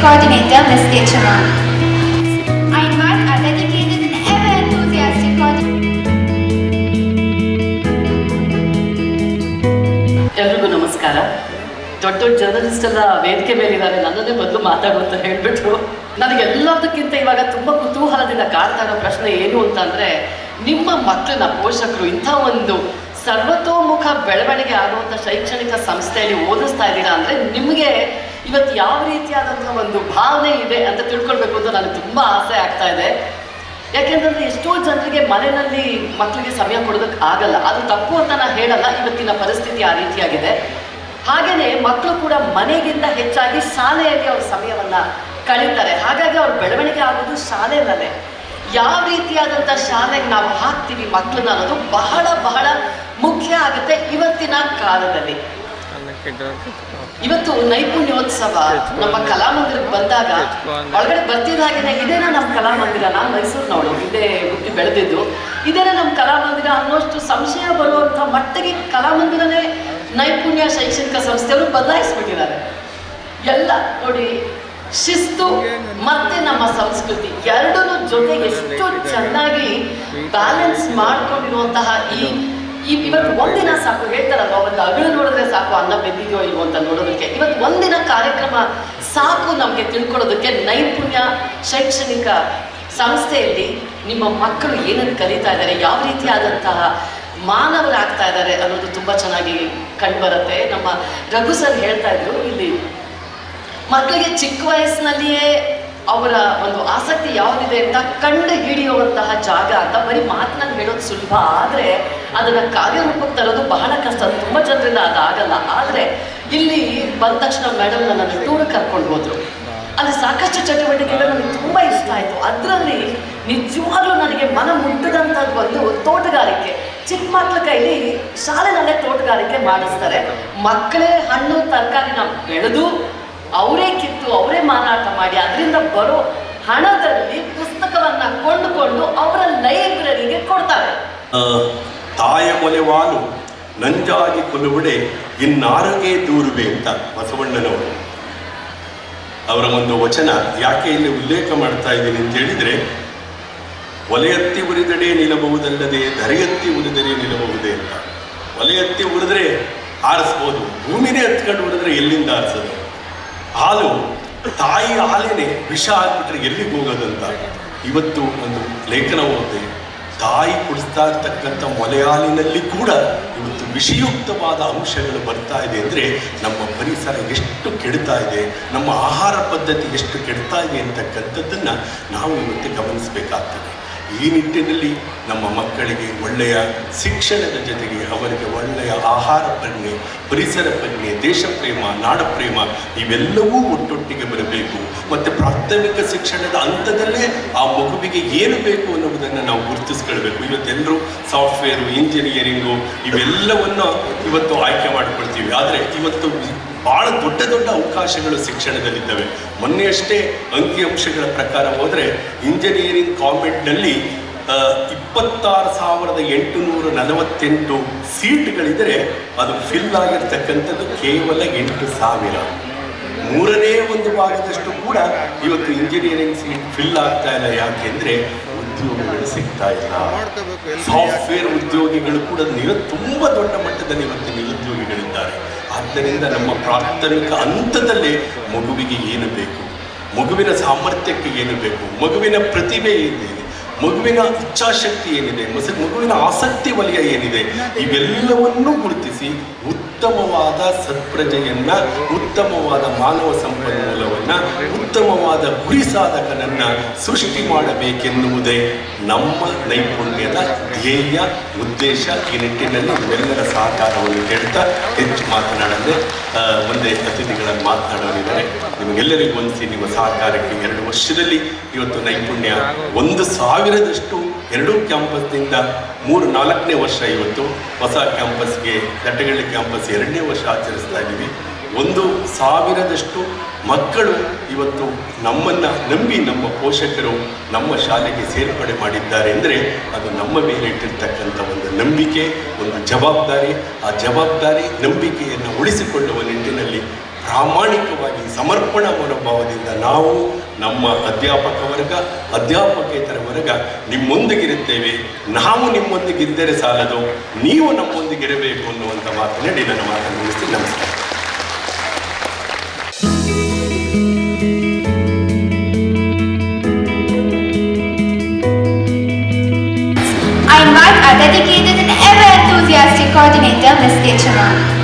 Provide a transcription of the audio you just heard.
coordinator, Ms. Dechama. I dedicated ever enthusiastic. ಎಲ್ರಿಗೂ ನಮಸ್ಕಾರ ದೊಡ್ಡ ದೊಡ್ಡ ಜರ್ನಲಿಸ್ಟ್ ಎಲ್ಲ ವೇದಿಕೆ ಮೇಲಿದ್ದಾರೆ ನನ್ನನ್ನೇ ಮೊದಲು ಮಾತಾಡು ಅಂತ ನನಗೆ ಎಲ್ಲದಕ್ಕಿಂತ ಇವಾಗ ತುಂಬ ಕುತೂಹಲದಿಂದ ಕಾಡ್ತಾ ಇರೋ ಪ್ರಶ್ನೆ ಏನು ಅಂತಂದ್ರೆ ನಿಮ್ಮ ಮಕ್ಕಳನ್ನ ಪೋಷಕರು ಇಂಥ ಒಂದು ಸರ್ವತೋಮುಖ ಬೆಳವಣಿಗೆ ಆಗುವಂಥ ಶೈಕ್ಷಣಿಕ ಸಂಸ್ಥೆಯಲ್ಲಿ ಓದಿಸ್ತಾ ಇದ್ದೀರಾ ಅಂದರೆ ನಿಮಗೆ ಇವತ್ತು ಯಾವ ರೀತಿಯಾದಂಥ ಒಂದು ಭಾವನೆ ಇದೆ ಅಂತ ತಿಳ್ಕೊಳ್ಬೇಕು ಅಂತ ನನಗೆ ತುಂಬ ಆಸೆ ಆಗ್ತಾ ಇದೆ. ಯಾಕೆಂತಂದ್ರೆ ಎಷ್ಟೋ ಜನರಿಗೆ ಮನೆಯಲ್ಲಿ ಮಕ್ಕಳಿಗೆ ಸಮಯ ಕೊಡೋದಕ್ಕೆ ಆಗಲ್ಲ. ಅದು ತಪ್ಪು ಅಂತ ನಾನು ಹೇಳಲ್ಲ. ಇವತ್ತಿನ ಪರಿಸ್ಥಿತಿ ಆ ರೀತಿಯಾಗಿದೆ. ಹಾಗೆಯೇ ಮಕ್ಕಳು ಕೂಡ ಮನೆಗಿಂತ ಹೆಚ್ಚಾಗಿ ಶಾಲೆಯಲ್ಲಿ ಅವ್ರ ಸಮಯವನ್ನ ಕಳೀತಾರೆ. ಹಾಗಾಗಿ ಅವ್ರ ಬೆಳವಣಿಗೆ ಆಗೋದು ಶಾಲೆಯಲ್ಲೇ. ಯಾವ ರೀತಿಯಾದಂಥ ಶಾಲೆಗೆ ನಾವು ಹಾಕ್ತೀವಿ ಮಕ್ಕಳನ್ನ ಅನ್ನೋದು ಬಹಳ ಬಹಳ ಮುಖ್ಯ ಆಗುತ್ತೆ ಇವತ್ತಿನ ಕಾಲದಲ್ಲಿ. ಇವತ್ತು ನೈಪುಣ್ಯೋತ್ಸವ ನಮ್ಮ ಕಲಾಮಂದಿರಕ್ಕೆ ಬಂದಾಗ ಒಳಗಡೆ ಬರ್ತಿದ್ದ ಹಾಗೆ ಇದೇನ ನಮ್ಮ ಕಲಾಮಂದಿರ ನಾನು ಮೈಸೂರಿನವಳು ಇದೇ ಹುಟ್ಟಿ ಬೆಳೆದಿದ್ದು. ಇದೇನ ನಮ್ಮ ಕಲಾಮಂದಿರ ಅನ್ನೋಷ್ಟು ಸಂಶಯ ಬರುವಂಥ ಮಟ್ಟಿಗೆ ಕಲಾಮಂದಿರನೇ ನೈಪುಣ್ಯ ಶೈಕ್ಷಣಿಕ ಸಂಸ್ಥೆಯವರು ಬದಲಾಯಿಸ್ಬಿಟ್ಟಿದ್ದಾರೆ. ಎಲ್ಲ ನೋಡಿ ಶಿಸ್ತು ಮತ್ತೆ ನಮ್ಮ ಸಂಸ್ಕೃತಿ ಎರಡನ್ನೂ ಜೊತೆಗೆ ಎಷ್ಟು ಚೆನ್ನಾಗಿ ಬ್ಯಾಲೆನ್ಸ್ ಮಾಡ್ಕೊಂಡಿರುವಂತಹ ಈ ಈ ಇವತ್ತು ಒಂದಿನ ಸಾಕು, ಹೇಳ್ತಾರಲ್ವ, ಒಂದು ಅಗಳು ನೋಡಿದ್ರೆ ಸಾಕು, ಅನ್ನ ಬೆಂದಿದೆಯೋ ಇಲ್ವೋ ಅಂತ ನೋಡೋದಕ್ಕೆ. ಇವತ್ತು ಒಂದಿನ ಕಾರ್ಯಕ್ರಮ ಸಾಕು ನಮಗೆ ತಿಳ್ಕೊಳ್ಳೋದಕ್ಕೆ ನೈಪುಣ್ಯ ಶೈಕ್ಷಣಿಕ ಸಂಸ್ಥೆಯಲ್ಲಿ ನಿಮ್ಮ ಮಕ್ಕಳು ಏನನ್ನು ಕಲಿತಾ ಇದ್ದಾರೆ, ಯಾವ ರೀತಿಯಾದಂತಹ ಮಾನವರಾಗ್ತಾ ಇದ್ದಾರೆ ಅನ್ನೋದು ತುಂಬ ಚೆನ್ನಾಗಿ ಕಂಡುಬರುತ್ತೆ. ನಮ್ಮ ರಘು ಸರ್ ಹೇಳ್ತಾ ಇದ್ರು, ಇಲ್ಲಿ ಮಕ್ಕಳಿಗೆ ಚಿಕ್ಕ ವಯಸ್ಸಿನಲ್ಲಿಯೇ ಅವರ ಒಂದು ಆಸಕ್ತಿ ಯಾವುದಿದೆ ಅಂತ ಕಂಡು ಹಿಡಿಯುವಂತಹ ಜಾಗ ಅಂತ ಬರೀ ಮಾತಿನಲ್ಲಿ ಹೇಳೋದು ಸುಲಭ. ಆದರೆ ಅದನ್ನು ಕಾರ್ಯರೂಪಕ್ಕೆ ತರೋದು ಬಹಳ ಕಷ್ಟ. ತುಂಬ ಜನರಿಂದ ಅದಾಗಲ್ಲ. ಆದರೆ ಇಲ್ಲಿ ಬಂದ ತಕ್ಷಣ ಮೇಡಮ್ ನನ್ನನ್ನು ಟೂರ್ ಕರ್ಕೊಂಡು ಹೋದ್ರು. ಅಲ್ಲಿ ಸಾಕಷ್ಟು ಚಟುವಟಿಕೆಗಳು ನನಗೆ ತುಂಬ ಇಷ್ಟ ಆಯಿತು. ಅದರಲ್ಲಿ ನಿಜವಾಗ್ಲೂ ನನಗೆ ಮನ ಮುಟ್ಟದಂಥದ್ದು ಒಂದು ತೋಟಗಾರಿಕೆ. ಚಿಕ್ಕ ಮಕ್ಕಳ ಕೈಲಿ ಶಾಲೆನಲ್ಲೇ ತೋಟಗಾರಿಕೆ ಮಾಡಿಸ್ತಾರೆ. ಮಕ್ಕಳೇ ಹಣ್ಣು ತರಕಾರಿನ ಬೆಳೆದು ಅವರೇ ಕಿತ್ತು ಮಾಡಿ ಅದರಿಂದ ಬರೋ ಹಣದಲ್ಲಿ ಪುಸ್ತಕವನ್ನ ಕೊಂಡುಕೊಂಡು ಅವರ ಲೈಬ್ರರಿಗೆ ಕೊಡ್ತಾರೆ. ತಾಯ ಕೊಲೆವಾನು ನಂಜಾಗಿ ಕೊಲುವುಡೆ ಇನ್ನಾರಗೆ ದೂರುವೆ ಅಂತ ಬಸವಣ್ಣನವರು. ಅವರ ಒಂದು ವಚನ ಯಾಕೆ ಇಲ್ಲಿ ಉಲ್ಲೇಖ ಮಾಡ್ತಾ ಇದ್ದೀನಿ ಅಂತ ಹೇಳಿದ್ರೆ, ಒಲೆಯತ್ತಿ ಉರಿದಡೆ ನಿಲ್ಲಬಹುದಲ್ಲದೆ, ಧರೆಯತ್ತಿ ಉರಿದರೆ ನಿಲ್ಲಬಹುದೇ ಅಂತ. ಒಲೆಯತ್ತಿ ಉರಿದ್ರೆ ಆರಿಸ್ಬೋದು ಭೂಮಿನೇ ಹತ್ಕೊಂಡು ಉರಿದ್ರೆ ಎಲ್ಲಿಂದ ಆರಿಸೋದು ಹಾಲು ತಾಯಿ ಹಾಲೇನೆ ವಿಷ ಹಾಕ್ಬಿಟ್ರೆ ಎಲ್ಲಿಗೆ ಹೋಗೋದಂತ? ಇವತ್ತು ಒಂದು ಲೇಖನ ಓದಿದೆ. ತಾಯಿ ಕುಡಿಸ್ತಾ ಇರ್ತಕ್ಕಂಥ ಮೊಲೆ ಹಾಲಿನಲ್ಲಿ ಕೂಡ ಇವತ್ತು ವಿಷಯುಕ್ತವಾದ ಅಂಶಗಳು ಬರ್ತಾ ಇದೆ ಅಂದರೆ ನಮ್ಮ ಪರಿಸರ ಎಷ್ಟು ಕೆಡ್ತಾ ಇದೆ, ನಮ್ಮ ಆಹಾರ ಪದ್ಧತಿ ಎಷ್ಟು ಕೆಡ್ತಾ ಇದೆ ಅಂತಕ್ಕಂಥದ್ದನ್ನು ನಾವು ಇವತ್ತು ಗಮನಿಸಬೇಕಾಗ್ತದೆ. ಈ ನಿಟ್ಟಿನಲ್ಲಿ ನಮ್ಮ ಮಕ್ಕಳಿಗೆ ಒಳ್ಳೆಯ ಶಿಕ್ಷಣದ ಜೊತೆಗೆ ಅವರಿಗೆ ಒಳ್ಳೆಯ ಆಹಾರ ಪ್ರಜ್ಞೆ ಪರಿಸರ ಪ್ರಜ್ಞೆ ದೇಶ ಪ್ರೇಮ, ನಾಡ ಪ್ರೇಮ, ಇವೆಲ್ಲವೂ ಒಟ್ಟೊಟ್ಟಿಗೆ ಬರಬೇಕು. ಮತ್ತು ಪ್ರಾಥಮಿಕ ಶಿಕ್ಷಣದ ಹಂತದಲ್ಲೇ ಆ ಮಗುವಿಗೆ ಏನು ಬೇಕು ಅನ್ನುವುದನ್ನು ನಾವು ಗುರುತಿಸ್ಕೊಳ್ಬೇಕು. ಇವತ್ತೆಲ್ಲರೂ ಸಾಫ್ಟ್ವೇರು, ಇಂಜಿನಿಯರಿಂಗು, ಇವೆಲ್ಲವನ್ನು ಇವತ್ತು ಆಯ್ಕೆ ಮಾಡಿಕೊಳ್ತೀವಿ. ಆದರೆ ಇವತ್ತು ಭಾಳ ದೊಡ್ಡ ದೊಡ್ಡ ಅವಕಾಶಗಳು ಶಿಕ್ಷಣದಲ್ಲಿದ್ದಾವೆ. ಮೊನ್ನೆಯಷ್ಟೇ ಅಂಕಿಅಂಶಗಳ ಪ್ರಕಾರ ಹೋದರೆ ಇಂಜಿನಿಯರಿಂಗ್ ಕಾಮೆಂಟ್ನಲ್ಲಿ ಇಪ್ಪತ್ತಾರು ಸಾವಿರದ ಎಂಟುನೂರ ನಲವತ್ತೆಂಟು ಸೀಟ್ಗಳಿದ್ದರೆ ಅದು ಫಿಲ್ ಆಗಿರ್ತಕ್ಕಂಥದ್ದು ಕೇವಲ ಎಂಟು ಸಾವಿರ. ಮೂರನೇ ಒಂದು ಭಾಗದಷ್ಟು ಕೂಡ ಇವತ್ತು ಇಂಜಿನಿಯರಿಂಗ್ ಸೀಟ್ ಫಿಲ್ ಆಗ್ತಾ ಇಲ್ಲ. ಯಾಕೆಂದ್ರೆ ಉದ್ಯೋಗಗಳು ಸಿಗ್ತಾ ಇಲ್ಲ. ಸಾಫ್ಟ್ವೇರ್ ಉದ್ಯೋಗಿಗಳು ಕೂಡ ನಿರ ತುಂಬ ದೊಡ್ಡ ಮಟ್ಟದಲ್ಲಿ ಇವತ್ತು ನಿರುದ್ಯೋಗಿಗಳಿದ್ದಾರೆ. ಆದ್ದರಿಂದ ನಮ್ಮ ಪ್ರಾಥಮಿಕ ಹಂತದಲ್ಲಿ ಮಗುವಿಗೆ ಏನು ಬೇಕು? ಮಗುವಿನ ಸಾಮರ್ಥ್ಯಕ್ಕೆ ಏನು ಬೇಕು? ಮಗುವಿನ ಪ್ರತಿಭೆ ಏನಿದೆ? ಮಗುವಿನ ಇಚ್ಛಾಶಕ್ತಿ ಏನಿದೆ ಮಗುವಿನ ಆಸಕ್ತಿ ವಲಯ ಏನಿದೆ, ಇವೆಲ್ಲವನ್ನೂ ಗುರುತಿಸಿ ಉತ್ತಮವಾದ ಸತ್ಪ್ರಜೆಯನ್ನ, ಉತ್ತಮವಾದ ಮಾನವ ಸಂಪನ್ಮೂಲವನ್ನ, ಉತ್ತಮವಾದ ಗುರಿ ಸಾಧಕನನ್ನ ಸೃಷ್ಟಿ ಮಾಡಬೇಕೆನ್ನುವುದೇ ನಮ್ಮ ನೈಪುಣ್ಯದ ಧ್ಯೇಯ, ಉದ್ದೇಶ ಈ ನಿಟ್ಟಿನಲ್ಲಿ ಎಲ್ಲರ ಸಹಕಾರವನ್ನು ಕೇಳ್ತಾ ಹೆಚ್ಚು ಮಾತನಾಡದೆ ಒಂದೇ ಮುಂದೆ ಅತಿಥಿಗಳನ್ನು ಮಾತನಾಡಲಿದ್ದಾರೆ. ನಿಮಗೆಲ್ಲರಿಗೂ ಒಂದು ನಿಮ್ಮ ಸಹಕಾರಕ್ಕೆ ಎರಡು ವರ್ಷದಲ್ಲಿ ಇವತ್ತು ನೈಪುಣ್ಯ ಒಂದು ಸಾವಿರದಷ್ಟು ಎರಡೂ ಕ್ಯಾಂಪಸ್ನಿಂದ ಮೂರು ನಾಲ್ಕನೇ ವರ್ಷ ಇವತ್ತು ಹೊಸ ಕ್ಯಾಂಪಸ್ಗೆ, ದಟ್ಟಗಳ್ಳಿ ಕ್ಯಾಂಪಸ್ ಎರಡನೇ ವರ್ಷ ಆಚರಿಸ್ತಾ ಇದ್ದೀವಿ ಒಂದು ಸಾವಿರದಷ್ಟು ಮಕ್ಕಳು ಇವತ್ತು ನಮ್ಮನ್ನು ನಂಬಿ ನಮ್ಮ ಪೋಷಕರು ನಮ್ಮ ಶಾಲೆಗೆ ಸೇರ್ಪಡೆ ಮಾಡಿದ್ದಾರೆ ಅಂದರೆ ಅದು ನಮ್ಮ ಮೇಲೆ ಇಟ್ಟಿರ್ತಕ್ಕಂಥ ಒಂದು ನಂಬಿಕೆ, ಒಂದು ಜವಾಬ್ದಾರಿ. ಆ ಜವಾಬ್ದಾರಿ, ನಂಬಿಕೆಯನ್ನು ಉಳಿಸಿಕೊಳ್ಳುವ ನಿಟ್ಟಿನಲ್ಲಿ ಪ್ರಾಮಾಣಿಕವಾಗಿ ಸಮರ್ಪಣಾ ಮನೋಭಾವದಿಂದ ನಾವು ನಮ್ಮ ಅಧ್ಯಾಪಕ ವರ್ಗ ಅಧ್ಯಾಪಕೇತರ ವರ್ಗ ನಿಮ್ಮೊಂದಿಗಿರುತ್ತೇವೆ ನಾವು ನಿಮ್ಮೊಂದಿಗಿದ್ದರೆ ಸಾಲದು ನೀವು ನಮ್ಮೊಂದಿಗಿರಬೇಕು ಅನ್ನುವಂಥ ಮಾತನಾಡಿ ನನ್ನ ಮಾತನ್ನು ಮುಗಿಸ್ತೀನಿ ನಮಸ್ಕಾರ I dedicated and ever enthusiastic coordinator, Ms. K. Chaman.